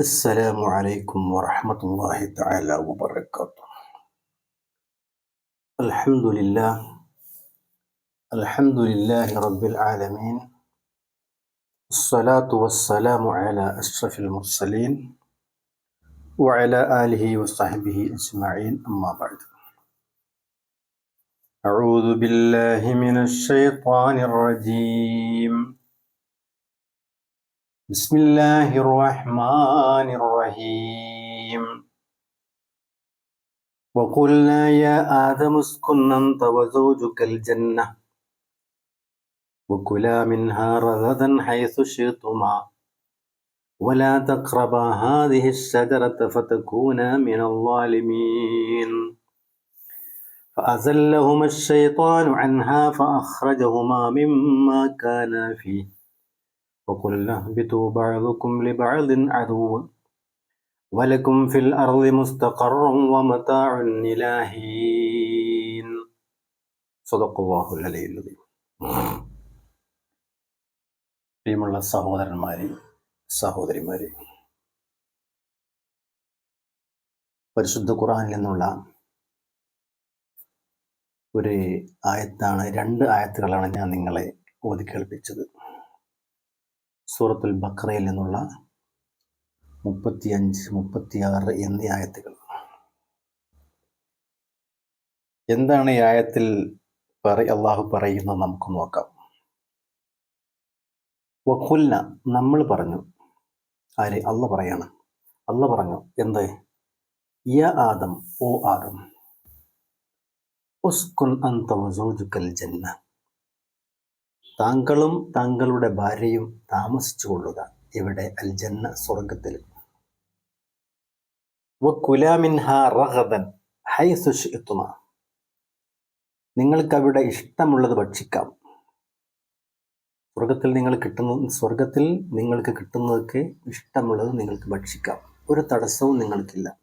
السلام عليكم ورحمة الله تعالى وبركاته. الحمد لله الحمد لله رب العالمين الصلاة والسلام على أشرف المرسلين وعلى آله وصحبه أجمعين أما بعد. أعوذ بالله من الشيطان الرجيم. بسم الله الرحمن الرحيم. وقلنا يا آدم اسكن أنت وزوجك الجنة. وكلا منها رغدا حيث شئتما. ولا تقربا هذه الشجرة فتكونا من الظالمين. فأزلهما الشيطان عنها فأخرجهما مما كانا فيه. وقلنا اهبطوا بعضكم لبعض عدو ولكم في الأرض مستقر ومتاع إلى حين صدق الله العلي العظيم പ്രിയമുള്ള സഹോദരന്മാരെ സഹോദരിമാരെ പരിശുദ്ധ ഖുർആനിൽ നിന്നുള്ള ഒരു ആയത്താണ് രണ്ട് ആയത്തുകളാണ് ഞാൻ നിങ്ങളെ ഓതി കേൾപ്പിച്ചത് സൂറത്തുൽ ബക്രയിൽ നിന്നുള്ള മുപ്പത്തിയഞ്ച് മുപ്പത്തിയാറ് എന്നീ ആയത്തുകൾ. എന്താണ് ഈ ആയത്തിൽ പറ അള്ളാഹു പറയുന്നത് നമുക്ക് നോക്കാം. വഖുൽന നമ്മൾ പറഞ്ഞു. ആര്? അല്ല പറയാണ്. അള്ള പറഞ്ഞു. എന്ത്? യ ആദം ഓ ആദം ഉസ്കുൻ അന്ത വസൂജുക്കൽ ജന്ന. താങ്കളും താങ്കളുടെ ഭാര്യയും താമസിച്ചു കൊള്ളുക ഇവിടെ അൽ ജന്ന സ്വർഗത്തിൽ നിങ്ങൾക്ക് അവിടെ ഇഷ്ടമുള്ളത് ഭക്ഷിക്കാം. സ്വർഗത്തിൽ നിങ്ങൾ കിട്ടുന്ന സ്വർഗത്തിൽ നിങ്ങൾക്ക് കിട്ടുന്നതൊക്കെ ഇഷ്ടമുള്ളത് നിങ്ങൾക്ക് ഭക്ഷിക്കാം. ഒരു തടസ്സവും നിങ്ങൾക്കില്ല.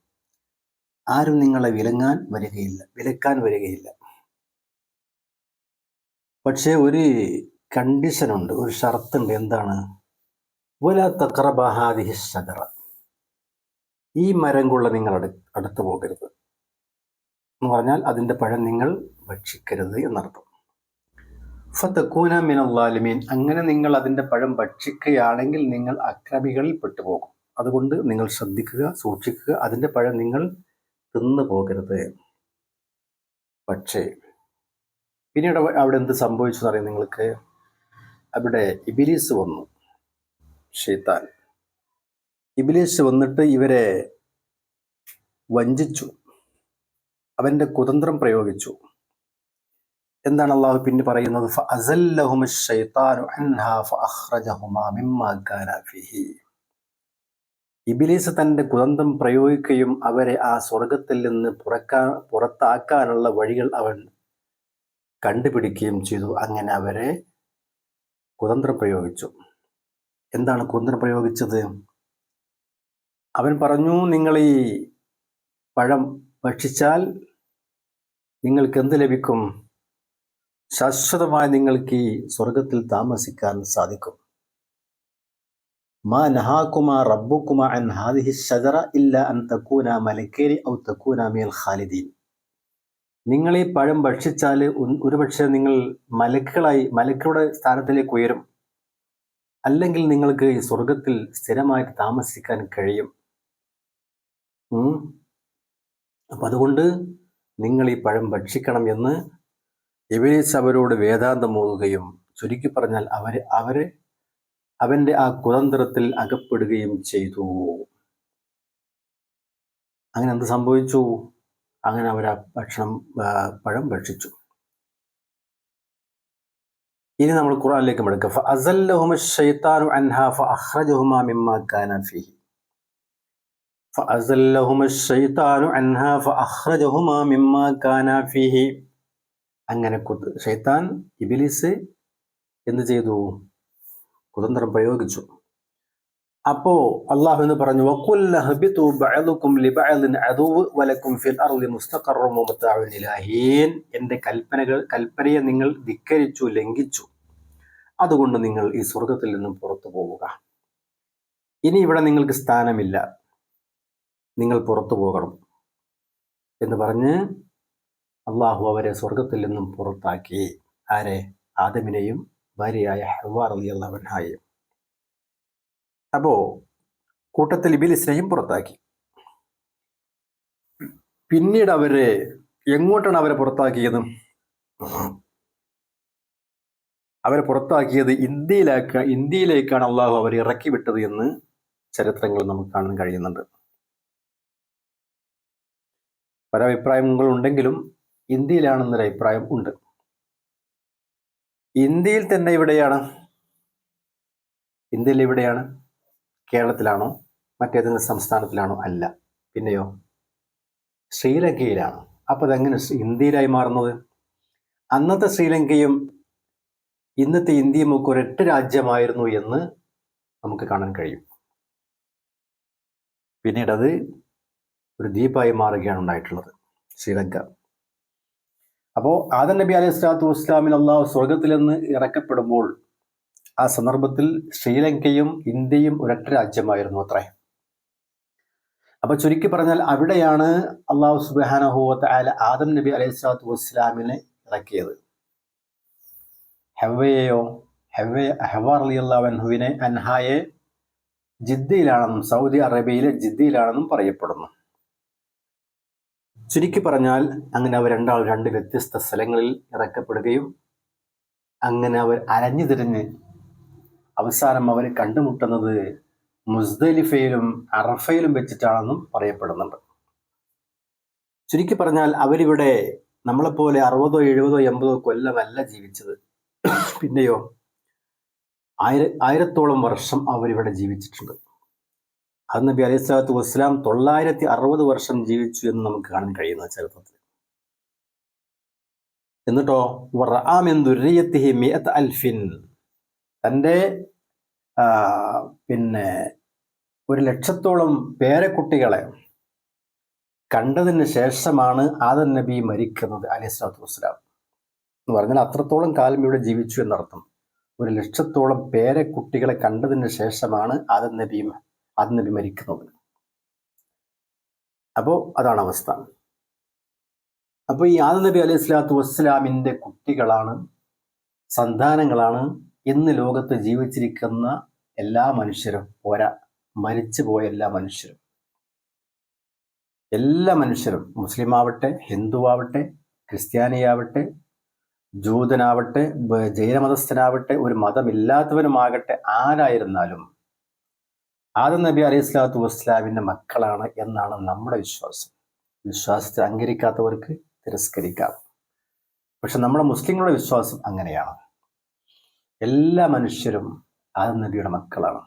ആരും നിങ്ങളെ വിലങ്ങാൻ വരികയില്ല വിലക്കാൻ വരികയില്ല. പക്ഷേ ഒരു കണ്ടീഷനുണ്ട്. ഒരു ഷർത്തുണ്ട്. എന്താണ്? വല തക്രബഹാദിഹി ഷജറ ഈ മരം കൊള്ള നിങ്ങൾ അടു അടുത്തു പോകരുത്. എന്ന് പറഞ്ഞാൽ അതിന്റെ പഴം നിങ്ങൾ ഭക്ഷിക്കരുത് എന്നർത്ഥം. ഫത്തക്കൂന മിനല്ലാലിമീൻ അങ്ങനെ നിങ്ങൾ അതിന്റെ പഴം ഭക്ഷിക്കുകയാണെങ്കിൽ നിങ്ങൾ അക്രമികളിൽ പെട്ടുപോകും. അതുകൊണ്ട് നിങ്ങൾ ശ്രദ്ധിക്കുക സൂക്ഷിക്കുക. അതിന്റെ പഴം നിങ്ങൾ തിന്നു പോകരുത്. പക്ഷേ പിന്നീട് അവിടെ എന്ത് സംഭവിച്ചു എന്നറിയാം നിങ്ങൾക്ക്? അവിടെ ഇബിലീസ് വന്നു ഷെയ്ത്താൻ ഇബിലീസ് വന്നിട്ട് ഇവരെ വഞ്ചിച്ചു അവന്റെ കുതന്ത്രം പ്രയോഗിച്ചു. എന്താണ് അള്ളാഹു പിന്നെ പറയുന്നത്? ഇബിലീസ് തന്റെ കുതന്ത്രം പ്രയോഗിക്കുകയും അവരെ ആ സ്വർഗത്തിൽ നിന്ന് പുറക്കാ പുറത്താക്കാനുള്ള വഴികൾ അവൻ കണ്ടുപിടിക്കുകയും ചെയ്തു. അങ്ങനെ അവരെ കുതന്ത്രം പ്രയോഗിച്ചു. എന്താണ് കുതന്ത്രം പ്രയോഗിച്ചത്? അവൻ പറഞ്ഞു നിങ്ങൾ ഈ പഴം ഭക്ഷിച്ചാൽ നിങ്ങൾക്ക് എന്ത് ലഭിക്കും? ശാശ്വതമായി നിങ്ങൾക്ക് ഈ സ്വർഗത്തിൽ താമസിക്കാൻ സാധിക്കും. മാ നഹാക്കുമാ റബ്ബുക്കുമാ അൻ ഹാദിഹി ഷജറ ഇല്ല അൻ തക്കൂന മലക്കേരി ഔ തക്കൂന മേൽ ഖാലിദീൻ. നിങ്ങൾ ഈ പഴം ഭക്ഷിച്ചാൽ ഒരുപക്ഷെ നിങ്ങൾ മലക്കുകളായി മലക്കുകളുടെ സ്ഥാനത്തിലേക്ക് ഉയരും. അല്ലെങ്കിൽ നിങ്ങൾക്ക് ഈ സ്വർഗത്തിൽ സ്ഥിരമായിട്ട് താമസിക്കാൻ കഴിയും. അപ്പം അതുകൊണ്ട് നിങ്ങൾ ഈ പഴം ഭക്ഷിക്കണം എന്ന് ഇവരീസ് അവരോട് വേദാന്തം ചുരുക്കി പറഞ്ഞാൽ അവർ അവരെ അവന്റെ ആ കുതന്ത്രത്തിൽ അകപ്പെടുകയും ചെയ്തു. അങ്ങനെ എന്ത് സംഭവിച്ചു? അങ്ങനെ അവർ ആ ഭക്ഷണം പഴം ഭക്ഷിച്ചു. ഇനി നമ്മൾ ഖുറാനിലേക്ക് മടക്കുക ഫിഹി. അങ്ങനെ ഷൈത്താൻ ഇബിലിസ് എന്ത് ചെയ്തു? കുതന്ത്രം പ്രയോഗിച്ചു. അപ്പോ അള്ളാഹു എന്ന് പറഞ്ഞു എന്റെ കൽപ്പനകൾ കൽപ്പനയെ നിങ്ങൾ ധിക്കരിച്ചു ലംഘിച്ചു. അതുകൊണ്ട് നിങ്ങൾ ഈ സ്വർഗത്തിൽ നിന്നും പുറത്തു പോവുക. ഇനി ഇവിടെ നിങ്ങൾക്ക് സ്ഥാനമില്ല. നിങ്ങൾ പുറത്തു പോകണം എന്ന് പറഞ്ഞ് അള്ളാഹു അവരെ സ്വർഗത്തിൽ നിന്നും പുറത്താക്കി. ആരെ? ആദമിനെയും ഭാര്യയായ ഹവാർ അലി അള്ളാഹുഹായും അപ്പോ കൂട്ടത്തിൽ ഇബിലിസിനെയും പുറത്താക്കി. പിന്നീട് അവരെ എങ്ങോട്ടാണ് അവരെ പുറത്താക്കിയത്? അവരെ പുറത്താക്കിയത് ഇന്ത്യയിലേക്ക് ഇന്ത്യയിലേക്കാണ് അള്ളാഹു അവരെ ഇറക്കി വിട്ടത് എന്ന് ചരിത്രങ്ങൾ നമുക്ക് കാണാൻ കഴിയുന്നുണ്ട്. പല അഭിപ്രായങ്ങൾ ഉണ്ടെങ്കിലും ഇന്ത്യയിലാണെന്നൊരു അഭിപ്രായം ഉണ്ട്. ഇന്ത്യയിൽ തന്നെ ഇവിടെയാണ് ഇന്ത്യയിൽ എവിടെയാണ്? കേരളത്തിലാണോ? മറ്റേതെങ്കിലും സംസ്ഥാനത്തിലാണോ? അല്ല. പിന്നെയോ? ശ്രീലങ്കയിലാണ്. അപ്പോൾ അതെങ്ങനെ ഇന്ത്യയിലായി മാറുന്നത്? അന്നത്തെ ശ്രീലങ്കയും ഇന്നത്തെ ഇന്ത്യയും ഒക്കെ ഒരൊറ്റ രാജ്യമായിരുന്നു എന്ന് നമുക്ക് കാണാൻ കഴിയും. പിന്നീട് അത് ഒരു ദ്വീപായി മാറുകയാണ് ഉണ്ടായിട്ടുള്ളത് ശ്രീലങ്ക. അപ്പോൾ ആദം നബി അലൈഹി സ്വലാത്തു വസ്ലാമിൽ അള്ളാഹു സ്വർഗത്തിൽ നിന്ന് ഇറക്കപ്പെടുമ്പോൾ ആ സന്ദർഭത്തിൽ ശ്രീലങ്കയും ഇന്ത്യയും ഒരൊറ്റ രാജ്യമായിരുന്നു അത്രേ. അപ്പൊ ചുരുക്കി പറഞ്ഞാൽ അവിടെയാണ് അള്ളാഹു സുബാനഹുവത്ത് ആദം നബി അലൈഹി സ്വലാത്തു വസ്സലാമിനെ ഇറക്കിയത്. ഹെവയെയോ ഹെവ ഹെവാർ അലി അള്ളാഹുവിനെ അൻഹായെ ജിദ്ദയിലാണെന്നും സൗദി അറേബ്യയിലെ ജിദ്ദയിലാണെന്നും പറയപ്പെടുന്നു. ചുരുക്കി പറഞ്ഞാൽ അങ്ങനെ അവർ രണ്ടാൾ രണ്ട് വ്യത്യസ്ത സ്ഥലങ്ങളിൽ ഇറക്കപ്പെടുകയും അങ്ങനെ അവർ അരഞ്ഞു തിരിഞ്ഞ് അവസാനം അവർ കണ്ടുമുട്ടുന്നത് മുസ്ദലിഫയിലും അറഫയിലും വെച്ചിട്ടാണെന്നും പറയപ്പെടുന്നുണ്ട്. ചുരുക്കി പറഞ്ഞാൽ അവരിവിടെ നമ്മളെപ്പോലെ അറുപതോ എഴുപതോ എൺപതോ കൊല്ലമല്ല ജീവിച്ചത്. പിന്നെയോ ആയിര ആയിരത്തോളം വർഷം അവരിവിടെ ജീവിച്ചിട്ടുണ്ട്. അത് നബി അലൈഹി സ്വലാത്തു വസ്സലാം തൊള്ളായിരത്തി അറുപത് വർഷം ജീവിച്ചു എന്ന് നമുക്ക് കാണാൻ കഴിയുന്ന ചരിത്രത്തിൽ. എന്നിട്ടോ തന്റെ പിന്നെ ഒരു ലക്ഷത്തോളം പേരക്കുട്ടികളെ കണ്ടതിന് ശേഷമാണ് ആദൻ നബി മരിക്കുന്നത് അലൈഹി സ്വലാത്തു വസ്സലാം. എന്ന് പറഞ്ഞാൽ അത്രത്തോളം കാലം ഇവിടെ ജീവിച്ചു എന്നർത്ഥം. ഒരു ലക്ഷത്തോളം പേരക്കുട്ടികളെ കണ്ടതിന് ശേഷമാണ് ആദൻ നബി ആദൻ നബി മരിക്കുന്നത്. അപ്പോൾ അതാണ് അവസ്ഥ. അപ്പോൾ ഈ ആദ നബി അലൈഹി സ്വലാത്തു വസ്സലാമിന്റെ കുട്ടികളാണ് സന്താനങ്ങളാണ് ഇന്ന് ലോകത്ത് ജീവിച്ചിരിക്കുന്ന എല്ലാ മനുഷ്യരും പോരാ മരിച്ചു പോയ എല്ലാ മനുഷ്യരും. എല്ലാ മനുഷ്യരും മുസ്ലിം ആവട്ടെ ഹിന്ദു ആവട്ടെ ക്രിസ്ത്യാനിയാവട്ടെ ജൂതനാവട്ടെ ജൈനമതസ്ഥനാവട്ടെ ഒരു മതമില്ലാത്തവരുമാകട്ടെ ആരായിരുന്നാലും ആദം നബി അലൈഹി സ്വലാത്തു വസ്ലാമിന്റെ മക്കളാണ് എന്നാണ് നമ്മുടെ വിശ്വാസം. വിശ്വാസത്തെ അംഗീകരിക്കാത്തവർക്ക് തിരസ്കരിക്കാം. പക്ഷെ നമ്മുടെ മുസ്ലിങ്ങളുടെ വിശ്വാസം അങ്ങനെയാണ്. എല്ലാ മനുഷ്യരും ആദം നബിയുടെ മക്കളാണ്.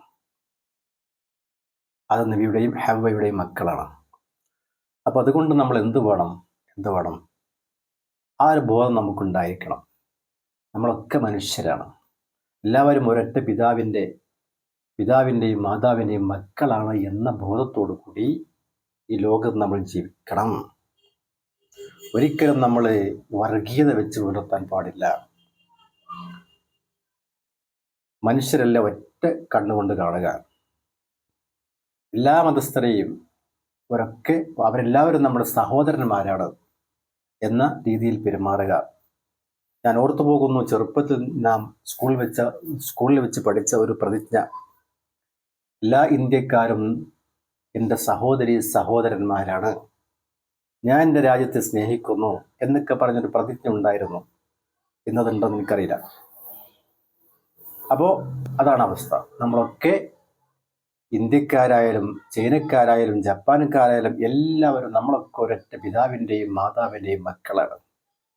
ആദം നബിയുടെയും ഹവയുടെയും മക്കളാണ്. അപ്പോൾ അതുകൊണ്ട് നമ്മൾ എന്ത് വേണം? എന്ത് വേണം? ആ ഒരു ബോധം നമുക്കുണ്ടായിരിക്കണം. നമ്മളൊക്കെ മനുഷ്യരാണ്. എല്ലാവരും ഒരൊറ്റ പിതാവിന്റെ പിതാവിന്റെയും മാതാവിന്റെയും മക്കളാണ് എന്ന ബോധത്തോടു കൂടി ഈ ലോകത്ത് നമ്മൾ ജീവിക്കണം. ഒരിക്കലും നമ്മൾ വർഗീയത വെച്ച് പുലർത്താൻ പാടില്ല. മനുഷ്യരെല്ലാം ഒറ്റ കണ്ണുകൊണ്ട് കാണുക. എല്ലാ മതസ്ഥരെയും ഒരൊക്കെ അവരെല്ലാവരും നമ്മുടെ സഹോദരന്മാരാണ് എന്ന രീതിയിൽ പെരുമാറുക. ഞാൻ ഓർത്തു പോകുന്നു ചെറുപ്പത്തിൽ നാം സ്കൂൾ വെച്ച സ്കൂളിൽ വെച്ച് പഠിച്ച ഒരു പ്രതിജ്ഞ. എല്ലാ ഇന്ത്യക്കാരും എന്റെ സഹോദരി സഹോദരന്മാരാണ്. ഞാൻ എന്റെ രാജ്യത്തെ സ്നേഹിക്കുന്നു എന്നൊക്കെ പറഞ്ഞൊരു പ്രതിജ്ഞ ഉണ്ടായിരുന്നു. എന്നതുണ്ടെന്ന് എനിക്കറിയില്ല. അപ്പോൾ അതാണ് അവസ്ഥ. നമ്മളൊക്കെ ഇന്ത്യക്കാരായാലും ചൈനക്കാരായാലും ജപ്പാനക്കാരായാലും എല്ലാവരും നമ്മളൊക്കെ ഒരൊറ്റ പിതാവിന്റെയും മാതാവിന്റെയും മക്കളാണ്.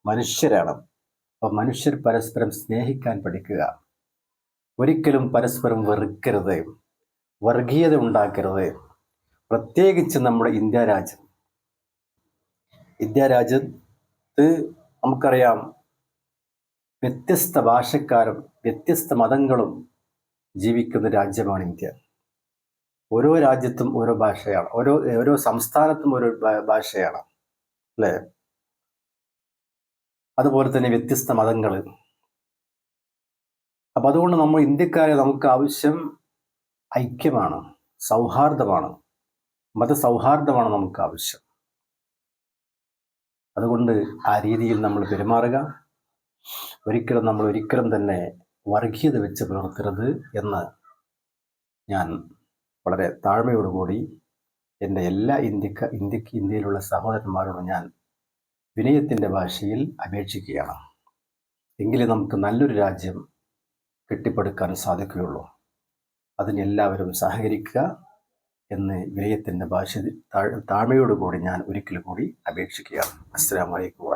മനുഷ്യരാണ്. അപ്പോൾ മനുഷ്യർ പരസ്പരം സ്നേഹിക്കാൻ പഠിക്കുക. ഒരിക്കലും പരസ്പരം വെറുക്കരുത്. വർഗീയത ഉണ്ടാക്കരുത്. പ്രത്യേകിച്ച് നമ്മുടെ ഇന്ത്യ രാജ്യം. ഇന്ത്യ രാജ്യത്ത് നമുക്കറിയാം വ്യത്യസ്ത ഭാഷക്കാരും വ്യത്യസ്ത മതങ്ങളും ജീവിക്കുന്ന രാജ്യമാണ് ഇന്ത്യ. ഓരോ രാജ്യത്തും ഓരോ ഭാഷയാണ്. ഓരോ ഓരോ സംസ്ഥാനത്തും ഓരോ ഭാഷയാണ്. അല്ലേ? അതുപോലെ തന്നെ വ്യത്യസ്ത മതങ്ങൾ അപ്പം അതുകൊണ്ട് നമ്മൾ ഇന്ത്യക്കാരെ നമുക്ക് ആവശ്യം ഐക്യമാണ് സൗഹാർദ്ദമാണ്. മതസൗഹാർദ്ദമാണ് നമുക്ക് ആവശ്യം. അതുകൊണ്ട് ആ രീതിയിൽ നമ്മൾ പെരുമാറുക. ഒരിക്കലും നമ്മൾ ഒരിക്കലും തന്നെ വർഗീയത വെച്ച് പുലർത്തരുത് എന്ന് ഞാൻ വളരെ താഴ്മയോടുകൂടി എന്റെ എല്ലാ ഇന്ത്യക്ക ഇന്ത്യയ്ക്ക് ഇന്ത്യയിലുള്ള സഹോദരന്മാരോടും ഞാൻ വിനയത്തിന്റെ ഭാഷയിൽ അപേക്ഷിക്കുകയാണ്. എങ്കിലേ നമുക്ക് നല്ലൊരു രാജ്യം കെട്ടിപ്പടുക്കാൻ സാധിക്കുകയുള്ളൂ. അതിന് എല്ലാവരും സഹകരിക്കുക എന്ന് വിനയത്തിന്റെ ഭാഷ താഴ് താഴ്മയോടുകൂടി ഞാൻ ഒരിക്കൽ കൂടി അപേക്ഷിക്കുകയാണ്. അസ്സാം വലൈക്കും